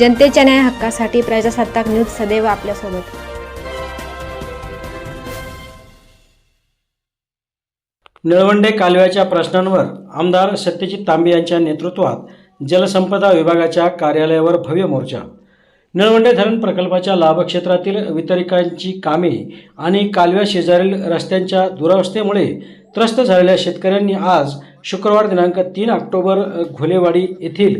जनतेच्या न्याय हक्कासाठी प्रजासत्ताक न्यूज सदैव आपल्यासोबत. निळवंडे कालव्याच्या प्रश्नांवर आमदार सत्यजित तांबे यांच्या नेतृत्वात जलसंपदा विभागाच्या कार्यालयावर भव्य मोर्चा. निळवंडे धरण प्रकल्पाच्या लाभक्षेत्रातील वितरिकांची कामे आणि कालव्या शेजारील रस्त्यांच्या दुरावस्थेमुळे त्रस्त झालेल्या शेतकऱ्यांनी आज शुक्रवार दिनांक तीन ऑक्टोबर घोलेवाडी येथील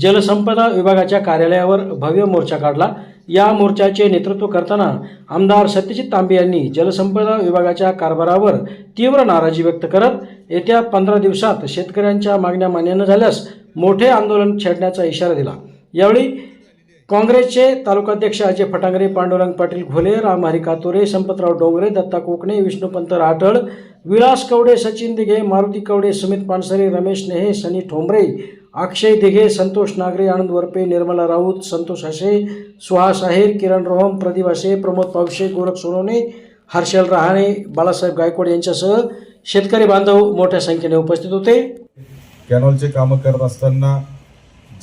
जलसंपदा विभागाच्या कार्यालयावर भव्य मोर्चा काढला. या मोर्चाचे नेतृत्व करताना आमदार सत्यजित तांबे यांनी जलसंपदा विभागाच्या कारभारावर तीव्र नाराजी व्यक्त करत येत्या पंधरा दिवसात शेतकऱ्यांच्या मागण्या मान्य न झाल्यास मोठे आंदोलन छेडण्याचा इशारा दिला. यावेळी काँग्रेसचे तालुकाध्यक्ष अजय फटांगरे पांडुरंग पाटील घोले राम हरी कातोरे संपतराव डोंगरे दत्ता कोकणे विष्णुपंत राठळ विलास कवडे सचिन दिघे मारुती कवडे सुमित पानसरे रमेश नेहे सनी ठोंबरे अक्षय दिघे संतोष नागरे आनंद वरपे निर्मला राऊत संतोष हसे सुहास आहेर किरण रोहम प्रदीप हसे प्रमोद पावशे गोरख सोनवणे हर्षल रहाणे बाळासाहेब गायकवाड यांच्यासह शेतकरी बांधव मोठ्या संख्येने उपस्थित होते. कॅनॉलचे कामं करत असताना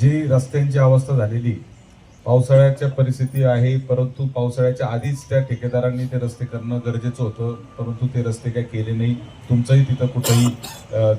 जी रस्त्यांची अवस्था झालेली पावसाळ्याच्या परिस्थिती आहे परंतु पावसाळ्याच्या आधीच त्या ठेकेदारांनी ते रस्ते करणं गरजेचं होतं परंतु ते रस्ते काय केले नाही. तुमचंही तिथं कुठंही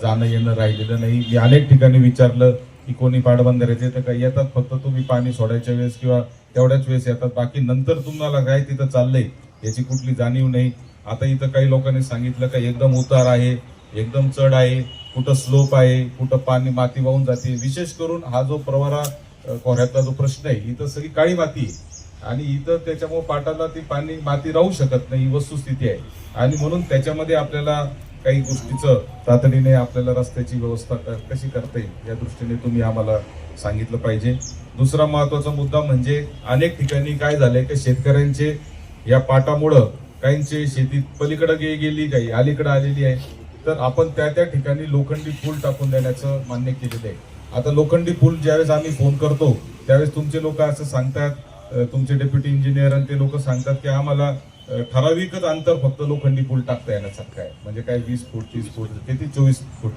जाणं येणं राहिलेलं नाही. मी अनेक ठिकाणी विचारलं की कोणी पाटबंधाऱ्याचे तर काय येतात फक्त तुम्ही पाणी सोडायच्या वेळेस किंवा तेवढ्याच वेळेस येतात. बाकी नंतर तुम्हाला काय तिथं चाललंय याची कुठली जाणीव नाही. आता इथं काही लोकांनी सांगितलं का एकदम उतार आहे एकदम चढ आहे कुठं स्लोप आहे कुठं पाणी माती वाहून जाते. विशेष करून हा जो प्रवारा खोऱ्यातला जो प्रश्न आहे इथं सगळी काळी माती आहे. आणि इथं त्याच्यामुळे पाटाला ती पाणी माती राहू शकत नाही ही वस्तुस्थिती आहे. आणि म्हणून त्याच्यामध्ये आपल्याला काही गोष्टीचं तातडीने आपल्याला रस्त्याची व्यवस्था क- कशी करता येईल या दृष्टीने तुम्ही आम्हाला सांगितलं पाहिजे. दुसरा महत्त्वाचा मुद्दा म्हणजे अनेक ठिकाणी काय झालंय की शेतकऱ्यांचे या पाटामुळं काहींचे शेतीत पलीकडे गे गेली काही अलीकडे आलेली आहे. तर आपण त्या त्या ठिकाणी लोखंडी पूल टाकून देण्याचं मान्य केलेलं आहे. आता लोखंडी पूल ज्यावेळेस आम्ही फोन करतो त्यावेळेस तुमचे लोक असं सांगतात तुमचे डेप्युटी इंजिनियर आणि ते लोक सांगतात की आम्हाला ठराविकच अंतर फक्त लोखंडी पूल टाकता येण्यासारखं आहे. म्हणजे काय वीस फूट तीस फूट किती चोवीस फूट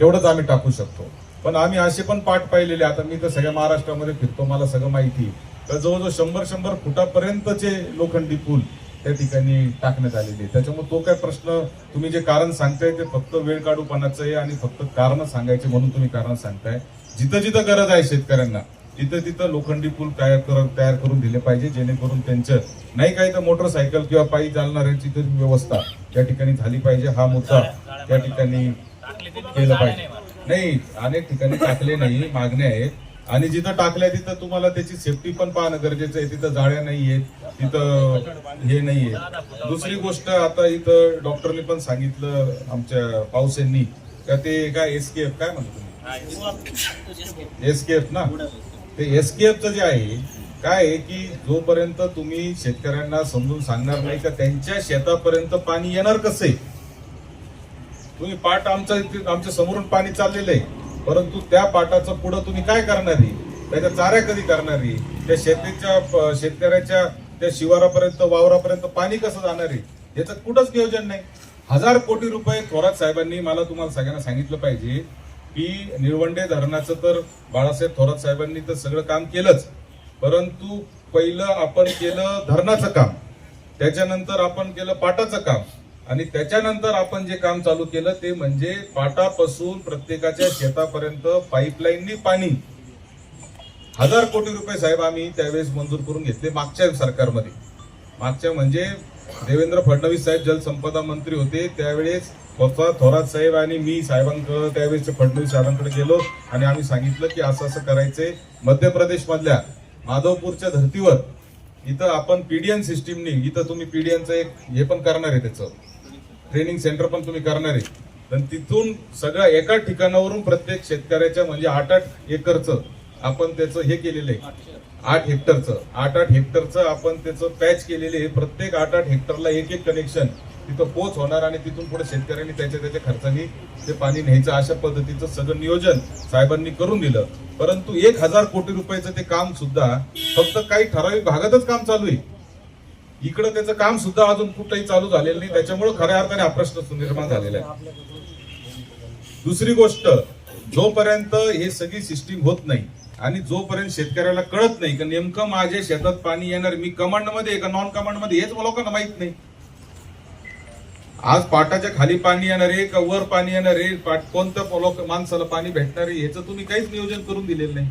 तेवढंच आम्ही टाकू शकतो. पण आम्ही असे पण पाठ पाहिलेले आता मी तर सगळ्या महाराष्ट्रामध्ये फिरतो मला सगळं माहिती तर जवळजवळ शंभर शंभर फुटापर्यंतचे लोखंडी पूल त्या ठिकाणी टाकण्यात आलेले आहे. त्याच्यामुळे तो काय प्रश्न तुम्ही जे कारण सांगताय ते फक्त वेळ काढूपणाचं आहे आणि फक्त कारण सांगायचे म्हणून तुम्ही कारण सांगताय. जिथं जिथं गरज आहे शेतकऱ्यांना तिथं तिथं लोखंडी पूल तयार कर तयार करून दिले पाहिजे जेणेकरून त्यांचं नाही काही तर मोटरसायकल किंवा पायी चालणाऱ्यांची तरी व्यवस्था त्या ठिकाणी झाली पाहिजे. हा मुद्दा त्या ठिकाणी केलं पाहिजे. नाही अनेक ठिकाणी टाकले नाही मागण्या आहेत. आणि जिथं टाकल्या तिथं तुम्हाला त्याची सेफ्टी पण पाहणं गरजेचं आहे. तिथं जाळ्या नाहीयेत तिथं हे नाहीये दुसरी गोष्ट आता इथं डॉक्टरने पण सांगितलं आमच्या पाऊस यांनी का ते काय एफ काय म्हणतो तुम्ही? एफ ना? ते एस के एफचं जे आहे काय आहे की जोपर्यंत तुम्ही शेतकऱ्यांना समजून सांगणार नाही का त्यांच्या शेतापर्यंत पाणी येणार कसं आहे? तुम्ही पाठ आमच्या आमच्या समोरून पाणी चाललेलं आहे. परंतु त्या पाटाचं पुढं तुम्ही काय करणार आहे? त्याच्या चाऱ्या कधी करणार आहे? त्या शेतीच्या शेतकऱ्याच्या त्या शिवारापर्यंत वावरापर्यंत पाणी कसं जाणार आहे? याचं कुठंच नियोजन नाही. हजार कोटी रुपये थोरात साहेबांनी मला तुम्हाला सगळ्यांना सांगितलं पाहिजे की निळवंडे धरणाचं तर बाळासाहेब थोरात साहेबांनी तर सगळं काम केलंच. परंतु पहिलं आपण केलं धरणाचं काम. त्याच्यानंतर आपण केलं पाटाचं काम. आणि त्याच्यानंतर आपण जे काम चालू केलं ते म्हणजे पाटापासून प्रत्येकाच्या शेतापर्यंत पाईपलाईननी पाणी. हजार कोटी रुपये साहेब आम्ही त्यावेळेस मंजूर करून घेतले मागच्या सरकारमध्ये. मागच्या म्हणजे देवेंद्र फडणवीस साहेब जलसंपदा मंत्री होते त्यावेळेस स्वतः थोरात साहेब आणि मी साहेबांकडे त्यावेळेस फडणवीस साहेबांकडे गेलो आणि आम्ही सांगितलं की असं असं करायचंय. मध्य प्रदेश मधल्या माधवपूरच्या धर्तीवर इथं आपण पीडीएन सिस्टीमनी इथं तुम्ही पीडीएनचं एक हे पण करणार आहे त्याचं. ट्रेनिंग सेंटर पण तुम्ही करणार आहे. पण तिथून सगळ्या एका ठिकाणावरून प्रत्येक शेतकऱ्याच्या म्हणजे आठ आठ एकरचं आपण त्याचं हे केलेलं आहे. आठ हेक्टरचं. आठ आठ हेक्टरचं आपण त्याचं पॅच केलेले आहे. प्रत्येक आठ आठ हेक्टरला एक एक कनेक्शन तिथं पोच होणार आणि तिथून पुढे शेतकऱ्यांनी त्याच्या त्याच्या खर्चाने ते पाणी न्यायचं अशा पद्धतीचं सगळं नियोजन साहेबांनी करून दिलं. परंतु एक हजार कोटी रुपयाचं ते काम सुद्धा फक्त काही ठराविक भागातच काम चालू आहे. इकडं त्याचं काम सुद्धा अजून कुठंही चालू झालेलं नाही. त्याच्यामुळे खऱ्या अर्थाने हा प्रश्न निर्माण झालेला आहे. दुसरी गोष्ट जोपर्यंत हे सगळी सिस्टीम होत नाही आणि जोपर्यंत शेतकऱ्याला कळत नाही की नेमकं माझ्या शेतात पाणी येणार मी कमांडमध्ये का नॉन कमांडमध्ये हेच लोकांना माहीत नाही. आज पाटाच्या खाली पाणी येणार आहे का वर पाणी येणार आहे? कोणत्या लोक माणसाला पाणी भेटणार आहे? याचं तुम्ही काहीच नियोजन करून दिलेलं नाही.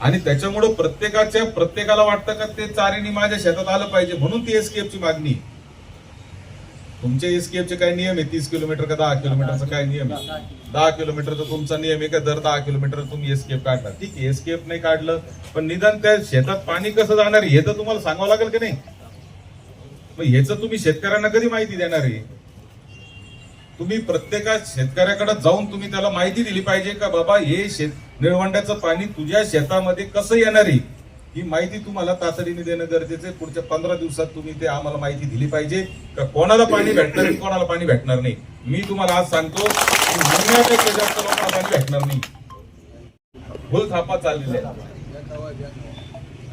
आणि त्याच्यामुळं प्रत्येकाच्या प्रत्येकाला वाटतं का ते चारीनी माझ्या शेतात आलं पाहिजे म्हणून ती एसकेएफ ची मागणी तुमच्या तुमचे चे काय नियम आहे? तीस किलोमीटर का दहा किलोमीटरचा काय नियम आहे? दहा किलोमीटरचा तुमचा नियम आहे का? दर दहा किलोमीटर तुम्ही एसकेएफ काढणार. ठीक आहे एसकेएफ नाही काढलं पण निदान त्या शेतात पाणी कसं जाणार हे तर तुम्हाला सांगावं लागेल की नाही? मग ह्याच तुम्ही शेतकऱ्यांना कधी माहिती देणार आहे? तुम्ही प्रत्येका शेतकऱ्याकडे जाऊन तुम्ही त्याला माहिती दिली पाहिजे का बाबा हे शेत निळवंड्याचं पाणी तुझ्या शेतामध्ये कसं येणार आहे? ही माहिती तुम्हाला तातडीने देणं गरजेचं आहे. पुढच्या पंधरा दिवसात तुम्ही ते आम्हाला माहिती दिली पाहिजे. का कोणाला पाणी भेटणार कोणाला पाणी भेटणार नाही? मी तुम्हाला आज सांगतो की जास्त लोकांना पाणी भेटणार नाही. भूल थापा चाललेल्या आहे.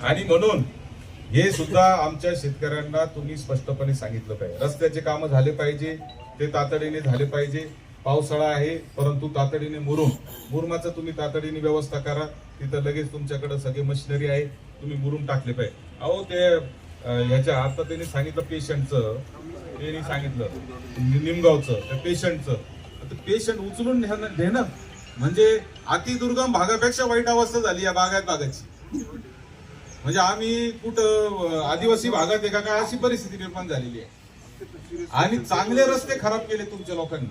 आणि म्हणून हे सुद्धा आमच्या शेतकऱ्यांना तुम्ही स्पष्टपणे सांगितलं पाहिजे. रस्त्याचे कामं झाले पाहिजे ते तातडीने झाले पाहिजे. पावसाळा आहे परंतु तातडीने मुरुम. मुरुमाचं तुम्ही तातडीने व्यवस्था करा. तिथं लगेच तुमच्याकडे सगळे मशिनरी आहे तुम्ही मुरुम टाकले पाहिजे. अहो ते ह्याच्या आता त्यांनी सांगितलं पेशंटचं. त्यांनी सांगितलं. निमगावचं त्या पेशंटचं. पेशंट उचलून घेणं म्हणजे अतिदुर्गम भागापेक्षा वाईट अवस्था झाली या बागायत भागाची. म्हणजे आम्ही कुठं आदिवासी भागात आहे का काय अशी परिस्थिती निर्माण झालेली आहे. आणि चांगले रस्ते खराब केले तुमच्या लोकांनी.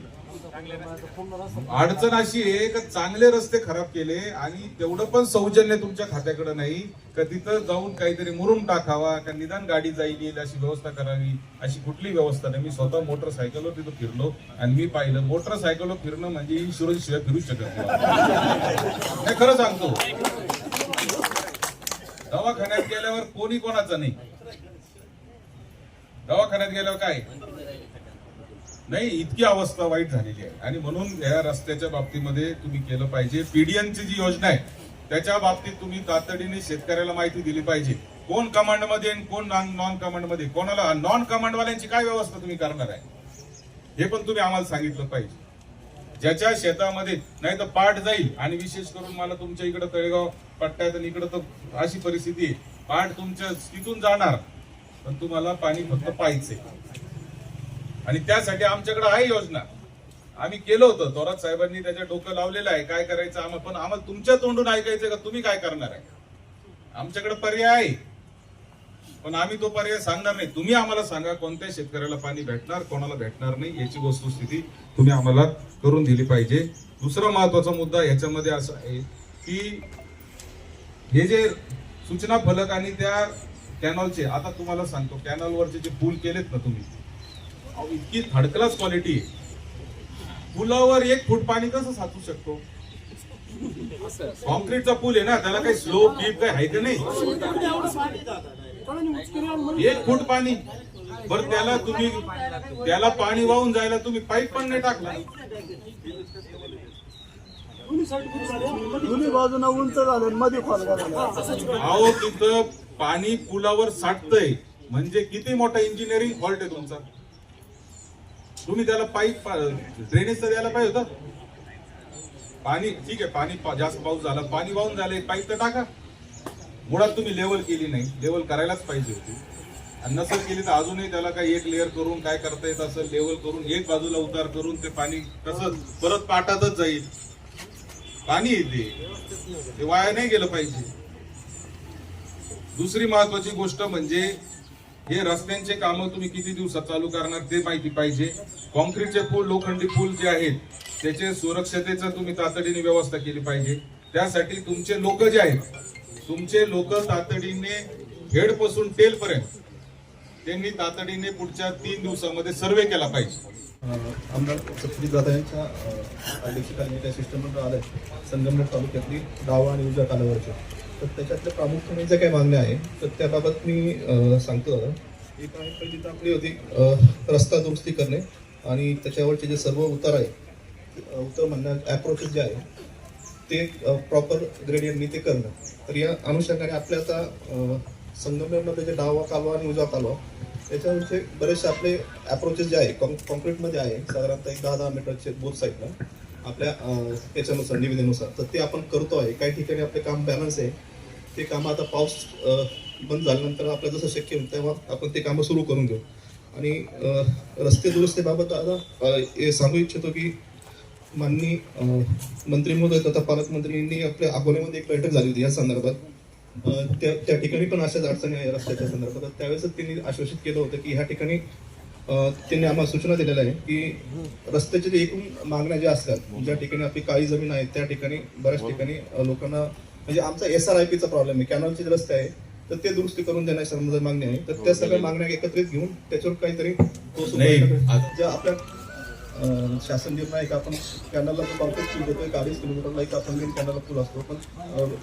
अडचण अशी आहे का चांगले रस्ते खराब केले आणि तेवढं पण सौजन्य तुमच्या खात्याकडे नाही का तिथं जाऊन काहीतरी मुरुम टाकावा का निदान गाडी जाईल येईल अशी व्यवस्था करावी अशी कुठली व्यवस्था नाही. मी स्वतः मोटरसायकलवर तिथं फिरलो आणि मी पाहिलं मोटरसायकलवर फिरणं म्हणजे इन्शुरन्स शिवाय फिरू शकत नाही. नाही, खरं सांगतो. दवाखान्यात गेल्यावर कोणी कोणाचं नाही? दवाखान्यात गेल्यावर काय? नाही इतकी अवस्था वाईट झालेली आहे. आणि म्हणून या रस्त्याच्या बाबतीमध्ये तुम्ही केलं पाहिजे. पीडीएनची जी योजना आहे त्याच्या बाबतीत तुम्ही तातडीने शेतकऱ्याला माहिती दिली पाहिजे. कोण कमांडमध्ये आणि कोण नॉन कमांडमध्ये कोणाला नॉन कमांडवाल्यांची काय व्यवस्था तुम्ही करणार आहे? हे पण तुम्ही आम्हाला सांगितलं पाहिजे. ज्याच्या शेतामध्ये नाही तर पाठ जाईल. आणि विशेष करून मला तुमच्या इकडं तळेगाव पट्ट्यात आणि इकडं तर अशी परिस्थिती आहे. पाठ तुमच्या तिथून जाणार. पण तुम्हाला पाणी फक्त पाहिजे आणि त्यासाठी आमच्याकडे आहे योजना. आम्ही केलं होतं. थोरात साहेबांनी त्याच्या डोकं लावलेलं आहे. काय करायचं आम्हाला पण आम्हाला तुमच्या तोंडून ऐकायचं का? तुम्ही काय करणार आहे? आमच्याकडे पर्याय आहे. पण आम्ही तो पर्याय सांगणार नाही. तुम्ही आम्हाला सांगा कोणत्या शेतकऱ्याला पाणी भेटणार कोणाला भेटणार नाही याची वस्तुस्थिती तुम्ही आम्हाला करून दिली पाहिजे. दुसरा महत्त्वाचा मुद्दा याच्यामध्ये असा आहे की हे जे सूचना फलक आणि त्या कॅनॉलचे आता तुम्हाला सांगतो कॅनॉलवरचे जे पूल केलेत ना तुम्ही इतकी थर्ड क्लास क्वालिटी आहे पुलावर एक फूट पाणी कसं साचू शकतो? कॉन्क्रीटचा पूल आहे ना त्याला काही स्लो बीप काही आहे का नाही? एक फूट पाणी. बरं त्याला तुम्ही त्याला पाणी वाहून जायला तुम्ही पाईप पण नाही टाकला. दोन्ही बाजूना उंच झालं मध्ये अहो तिथं पाणी पुलावर साठतंय. म्हणजे किती मोठा इंजिनिअरिंग फॉल्ट आहे तुमचा? तुम्ही त्याला पाईप ड्रेनेज तर द्यायला पाहिजे होतं. पाणी ठीक आहे पाणी पा- जास्त पाऊस झाला पाणी वाहून झालं पाईप तर टाका. मुळात तुम्ही लेवल केली नाही. लेवल करायलाच पाहिजे होती. आणि नसेल केली तर अजूनही त्याला काही एक लेअर करून काय करता येत असं लेवल करून एक बाजूला उतार करून ते पाणी कसं परत पाटातच जाईल. पाणी येते. ते वाया नाही गेलं पाहिजे. दुसरी महत्वाची गोष्ट म्हणजे हे रस्त्यांचे कामं तुम्ही किती दिवसात चालू करणार ते माहिती पाहिजे. कॉन्क्रीटचे पूल लोखंडी पूल जे आहेत त्याचे सुरक्षतेचं तुम्ही तातडीने व्यवस्था केली पाहिजे. त्यासाठी तुमचे लोक जे आहेत तुमचे लोक तातडीने हेडपासून टेलपर्यंत त्यांनी तातडीने पुढच्या तीन दिवसामध्ये सर्वे केला पाहिजे. आमदार सत्यजित दादा यांच्या अध्यक्षतेखाली त्या शिष्टमंडळ आलं संगमनेर तालुक्यातली डावा आणि उजव्या कालावरच्या तर त्याच्यातल्या प्रामुख्याने ज्या काही मागण्या आहे तर त्याबाबत मी सांगतो दादा. एक आहे पहिली तर आपली होती रस्ता दुरुस्ती करणे आणि त्याच्यावरचे जे सर्व उतार आहे उतर म्हणण्या ॲप्रोचेस जे आहे ते प्रॉपर ग्रेडियंटनी ते करणं. तर या अनुषंगाने आपल्या आता संगमनेरमध्ये जे डावा कालवा आणि उजवा कालवा त्याच्यावरचे बरेचसे आपले ॲप्रोचेस जे आहे कॉन्क्रीटमध्ये आहे साधारणतः एक दहा दहा मीटरचे बोथ साईडला आपल्या त्याच्यानुसार निविदेनुसार तर ते आपण करतो आहे. काही ठिकाणी आपले काम बॅलन्स आहे. ते कामं आता पाऊस बंद झाल्यानंतर आपल्याला जसं शक्य होईल तेव्हा आपण ते कामं सुरू करून घेऊ. आणि रस्ते दुरुस्तीबाबत आता हे सांगू इच्छितो की माननीय मंत्री महोदय तथा पालकमंत्रींनी आपल्या अकोल्यामध्ये एक बैठक झाली होती या संदर्भात. त्या त्या ठिकाणी पण अशाच अडचणी आहे रस्त्याच्या संदर्भात. तर त्यावेळेस त्यांनी आश्वासित केलं होतं की ह्या ठिकाणी त्यांनी आम्हाला सूचना दिलेल्या आहे की रस्त्याच्या जे एकूण मागण्या ज्या असतात ज्या ठिकाणी आपली काळी जमीन आहे त्या ठिकाणी बऱ्याच ठिकाणी लोकांना म्हणजे आमचा एस आर आय पीचा प्रॉब्लेम आहे. कॅनॉलचे जे रस्ते आहे. तर ते दुरुस्ती करून देण्याची संबंधात मागणी आहे तर त्या सगळ्या मागण्या एकत्रित घेऊन त्याच्यावर काहीतरी आपल्या शासन आहे का आपण कॅनलला जो कॉर्पोरेट फील देतोय अडीच किलोमीटरला एक आपण कॅनलला पूल असतो पण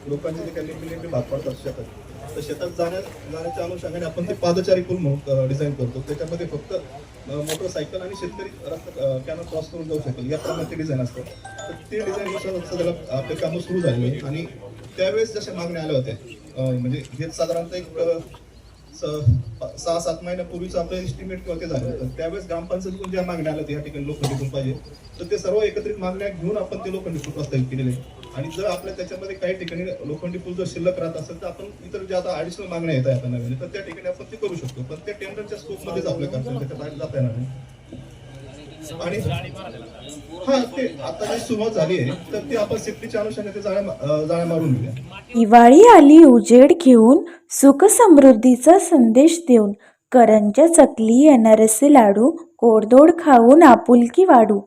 लोकांचे जे नेहमी भाग पडतात शेतात तर शेतात जाण्या जाण्याच्या अनुषंगाने आपण ते पादचारी पूल म्हणून डिझाईन करतो. त्याच्यामध्ये फक्त मोटरसायकल आणि शेतकरी रस्ता कॅनल क्रॉस करून जाऊ शकेल याप्रमाणे ते डिझाईन असतं. तर ते डिझाईन सध्याला आपले कामं सुरू झाली. आणि त्यावेळेस जशा मागण्या आल्या होत्या. म्हणजे हे साधारणतः एक स- सहा सात महिन्यापूर्वीच आपलं एस्टिमेट किंवा ते झालं होतं. त्यावेळेस ग्रामपंचायतीतून ज्या मागण्या आल्या या ठिकाणी लोखंडी पूल पाहिजे तर ते सर्व एकत्रित मागण्या घेऊन आपण ते लोखंडी पूल प्रस्तावित केलेले आणि जर आपल्या त्याच्यामध्ये काही ठिकाणी लोखंडी पूल जर शिल्लक राहत असेल तर आपण इतर ज्या आता ॲडिशनल मागण्या येत आहेत आता नवीन तर त्या ठिकाणी आपण ते करू शकतो. पण त्या टेंडरच्या स्कोपमध्येच आपल्या करतो त्याच्या बाहेर जाता येणार नाही. आणि हा ते आता जी सुरुवात झाली आहे तर ते आपण सेफ्टीच्या अनुषंगाने ते जाळ्या मारून घेऊया. हिवाळी आली उजेड घेऊन सुख समृद्धीचा संदेश देऊन करंजा चकली अनारसे लाडू गोडधोड खाऊन आपुलकी वाढू.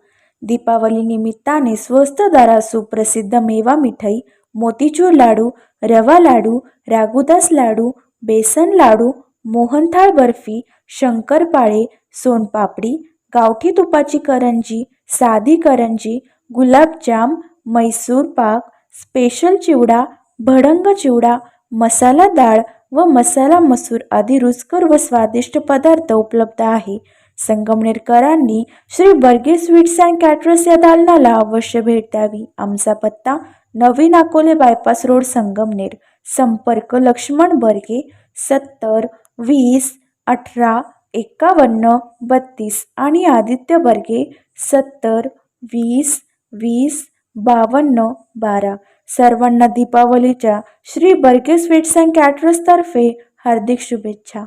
दीपावली निमित्ताने स्वस्त दरात सुप्रसिद्ध मेवा मिठाई मोतीचूर लाडू रवा लाडू रागुदास लाडू बेसन लाडू मोहनथाळ बर्फी शंकरपाळे सोनपापडी गावठी तुपाची करंजी साधी करंजी गुलाबजाम मैसूर पाक स्पेशल चिवडा भडंग चिवडा मसाला डाळ व मसाला मसूर आदी रुचकर व स्वादिष्ट पदार्थ उपलब्ध आहे. संगमनेरकरांनी Shri Barge sweets and caterers या दालनाला अवश्य भेट द्यावी. आमचा पत्ता नवीन अकोले बायपास रोड संगमनेर. संपर्क लक्ष्मण बर्गे सत्तर वीस अठरा एकावन्न बत्तीस आणि आदित्य बर्गे सत्तर वीस वीस बावन्न बारा. सर्वांना दीपावलीच्या श्री बर्गे स्वीट्स अँड कॅटरर्सतर्फे हार्दिक शुभेच्छा.